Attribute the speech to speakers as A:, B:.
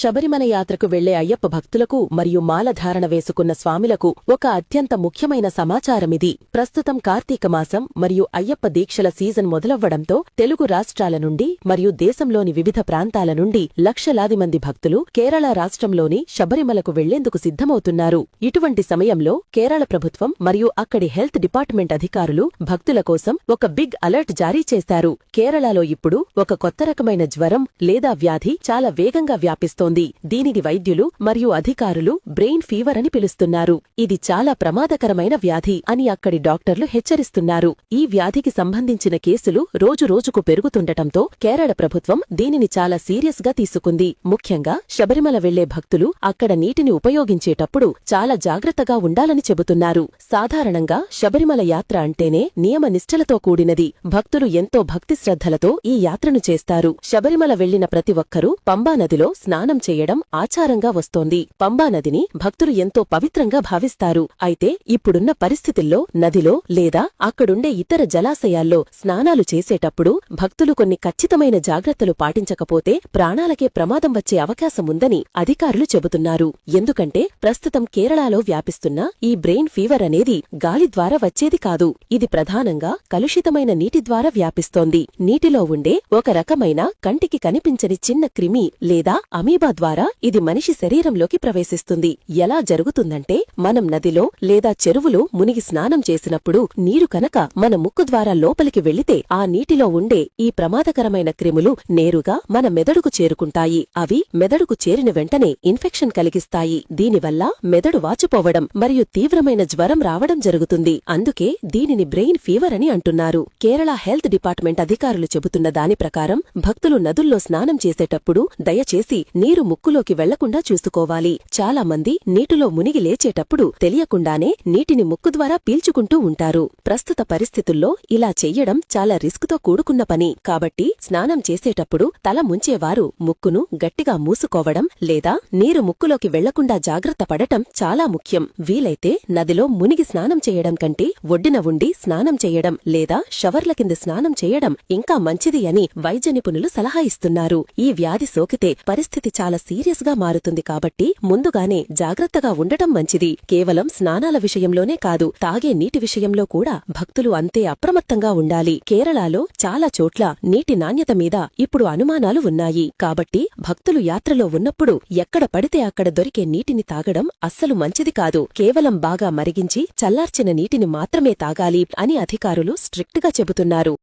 A: శబరిమల యాత్రకు వెళ్ళే అయ్యప్ప భక్తులకు మరియు మాలధారణ వేసుకున్న స్వామిలకు ఒక అత్యంత ముఖ్యమైన సమాచారమిది. ప్రస్తుతం కార్తీక మాసం మరియు అయ్యప్ప దీక్షల సీజన్ మొదలవ్వడంతో తెలుగు రాష్ట్రాల నుండి మరియు దేశంలోని వివిధ ప్రాంతాల నుండి లక్షలాది మంది భక్తులు కేరళ రాష్ట్రంలోని శబరిమలకు వెళ్ళేందుకు సిద్ధమవుతున్నారు. ఇటువంటి సమయంలో కేరళ ప్రభుత్వం మరియు అక్కడి హెల్త్ డిపార్ట్మెంట్ అధికారులు భక్తుల కోసం ఒక బిగ్ అలర్ట్ జారీ చేశారు. కేరళలో ఇప్పుడు ఒక కొత్త రకమైన జ్వరం లేదా వ్యాధి చాలా వేగంగా వ్యాపిస్తోంది. దీనిని వైద్యులు మరియు అధికారులు బ్రెయిన్ ఫీవర్ అని పిలుస్తున్నారు. ఇది చాలా ప్రమాదకరమైన వ్యాధి అని అక్కడి డాక్టర్లు హెచ్చరిస్తున్నారు. ఈ వ్యాధికి సంబంధించిన కేసులు రోజురోజుకు పెరుగుతుండటంతో కేరళ ప్రభుత్వం దీనిని చాలా సీరియస్గా తీసుకుంది. ముఖ్యంగా శబరిమల వెళ్ళే భక్తులు అక్కడ నీటిని ఉపయోగించేటప్పుడు చాలా జాగ్రత్తగా ఉండాలని చెబుతున్నారు. సాధారణంగా శబరిమల యాత్ర అంటేనే నియమ నిష్ఠలతో కూడినది. భక్తులు ఎంతో భక్తి శ్రద్ధలతో ఈ యాత్రను చేస్తారు. శబరిమల వెళ్ళిన ప్రతి ఒక్కరూ పంబా నదిలో స్నానం చేయడం ఆచారంగా వస్తోంది. పంబానదిని భక్తులు ఎంతో పవిత్రంగా భావిస్తారు. అయితే ఇప్పుడున్న పరిస్థితుల్లో నదిలో లేదా అక్కడుండే ఇతర జలాశయాల్లో స్నానాలు చేసేటప్పుడు భక్తులు కొన్ని ఖచ్చితమైన జాగ్రత్తలు పాటించకపోతే ప్రాణాలకే ప్రమాదం వచ్చే అవకాశముందని అధికారులు చెబుతున్నారు. ఎందుకంటే ప్రస్తుతం కేరళలో వ్యాపిస్తున్న ఈ బ్రెయిన్ ఫీవర్ అనేది గాలి ద్వారా వచ్చేది కాదు. ఇది ప్రధానంగా కలుషితమైన నీటి ద్వారా వ్యాపిస్తోంది. నీటిలో ఉండే ఒక రకమైన కంటికి కనిపించని చిన్న క్రిమి లేదా అమీబ ద్వారా ఇది మనిషి శరీరంలోకి ప్రవేశిస్తుంది. ఎలా జరుగుతుందంటే మనం నదిలో లేదా చెరువులో మునిగి స్నానం చేసినప్పుడు నీరు కనుక మన ముక్కు ద్వారా లోపలికి వెళ్ళితే ఆ నీటిలో ఉండే ఈ ప్రమాదకరమైన క్రిములు నేరుగా మన మెదడుకు చేరుకుంటాయి. అవి మెదడుకు చేరిన వెంటనే ఇన్ఫెక్షన్ కలిగిస్తాయి. దీనివల్ల మెదడు వాచిపోవడం మరియు తీవ్రమైన జ్వరం రావడం జరుగుతుంది. అందుకే దీనిని బ్రెయిన్ ఫీవర్ అని అంటున్నారు. కేరళ హెల్త్ డిపార్ట్మెంట్ అధికారులు చెబుతున్న దాని ప్రకారం భక్తులు నదుల్లో స్నానం చేసేటప్పుడు దయచేసి నీరు ముక్కులోకి వెళ్ళకుండా చూసుకోవాలి. చాలా మంది నీటిలో మునిగి లేచేటప్పుడు తెలియకుండానే నీటిని ముక్కు ద్వారా పీల్చుకుంటూ ఉంటారు. ప్రస్తుత పరిస్థితుల్లో ఇలా చెయ్యడం చాలా రిస్క్తో కూడుకున్న పని. కాబట్టి స్నానం చేసేటప్పుడు తల ముంచేవారు ముక్కును గట్టిగా మూసుకోవడం లేదా నీరు ముక్కులోకి వెళ్ళకుండా జాగ్రత్త పడటం చాలా ముఖ్యం. వీలైతే నదిలో మునిగి స్నానం చేయడం కంటే ఒడ్డిన ఉండి స్నానం చేయడం లేదా షవర్ల కింద స్నానం చేయడం ఇంకా మంచిది అని వైద్య నిపుణులు సలహా ఇస్తున్నారు. ఈ వ్యాధి సోకితే పరిస్థితి చాలా సీరియస్గా మారుతుంది కాబట్టి ముందుగానే జాగ్రత్తగా ఉండటం మంచిది. కేవలం స్నానాల విషయంలోనే కాదు తాగే నీటి విషయంలో కూడా భక్తులు అంతే అప్రమత్తంగా ఉండాలి. కేరళలో చాలా చోట్ల నీటి నాణ్యత మీద ఇప్పుడు అనుమానాలు ఉన్నాయి. కాబట్టి భక్తులు యాత్రలో ఉన్నప్పుడు ఎక్కడ పడితే అక్కడ దొరికే నీటిని తాగడం అస్సలు మంచిది కాదు. కేవలం బాగా మరిగించి చల్లార్చిన నీటిని మాత్రమే తాగాలి అని అధికారులు స్ట్రిక్ట్గా చెబుతున్నారు.